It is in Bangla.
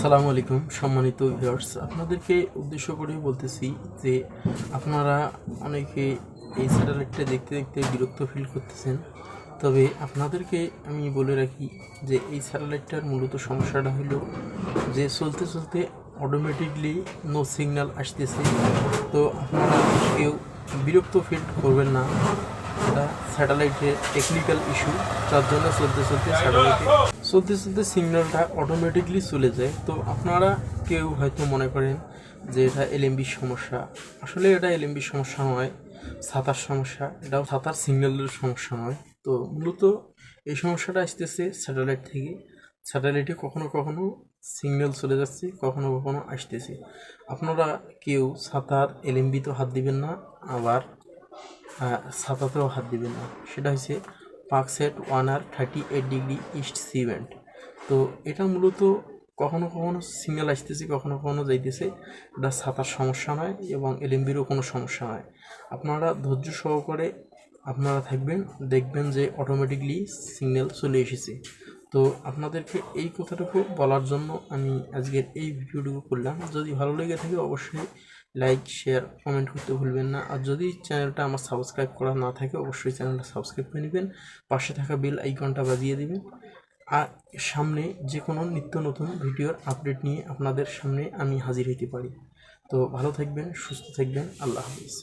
আসসালামু আলাইকুম, সম্মানিত ভিউয়ার্স আপনাদেরকে উদ্দেশ্য করে বলতেছি যে আপনারা অনেকে এই স্যাটেলাইটটা দেখতে দেখতে বিরক্ত ফিল করতেছেন। তবে আপনাদেরকে আমি বলে রাখি যে এই স্যাটেলাইটটার মূলত সমস্যাটা হলো যে চলতে চলতে অটোমেটিকলি নো সিগন্যাল আসতেছে। তো আপনারা কেউ বিরক্ত ফিল করবেন না। এটা স্যাটেলাইটের টেকনিক্যাল ইস্যু যার জন্য চলতে চলতে স্যাটেলাইটে চলতে চলতে সিগন্যালটা অটোমেটিকলি চলে যায়। তো আপনারা কেউ হয়তো মনে করেন যে এটা এলএমবির সমস্যা। আসলে এটা এলএমবির সমস্যা নয় ছাতার সমস্যা। এটাও ছাতার সিগন্যালের সমস্যা নয়। তো মূলত এই সমস্যাটা আসতেছে স্যাটেলাইট থেকে। স্যাটেলাইটে কখনো কখনো সিগন্যাল চলে যাচ্ছে, কখনো কখনো আসতেছে। আপনারা কেউ ছাতার এলএমবিতেও হাত দিবেন না, আবার আহ, ছাতাতেও হাত দিবেন না। সেটা হচ্ছে পাকসেট ওয়ান আর থার্টি এইট ডিগ্রি ইস্ট সিভেন্ট তো এটা মূলত কখনো কখনো সিগন্যাল আসতেছে কখনো কখনো যাইতেছে। এটা ছাতার সমস্যা নয় এবং এলএমবিরও কোনো সমস্যা নয়। আপনারা ধৈর্য সহকারে আপনারা থাকবেন দেখবেন যে অটোমেটিকলি সিগন্যাল চলে এসেছে। তো আপনাদেরকে এই কথাটুকু বলার জন্য আমি আজকের এই ভিডিওটুকু করলাম। যদি ভালো লেগে থাকে অবশ্যই লাইক শেয়ার কমেন্ট করতে ভুলবেন না। আর যদি চ্যানেলটা আমার সাবস্ক্রাইব করা না থাকে, অবশ্যই চ্যানেলটা সাবস্ক্রাইব করে নেবেন। পাশে থাকা বেল আইকনটা বাজিয়ে দেবেন। আর সামনে যে কোনো নিত্য নতুন ভিডিওর আপডেট নিয়ে আপনাদের সামনে আমি হাজির হতে পারি। তো ভালো থাকবেন, সুস্থ থাকবেন। আল্লাহ হাফিজ।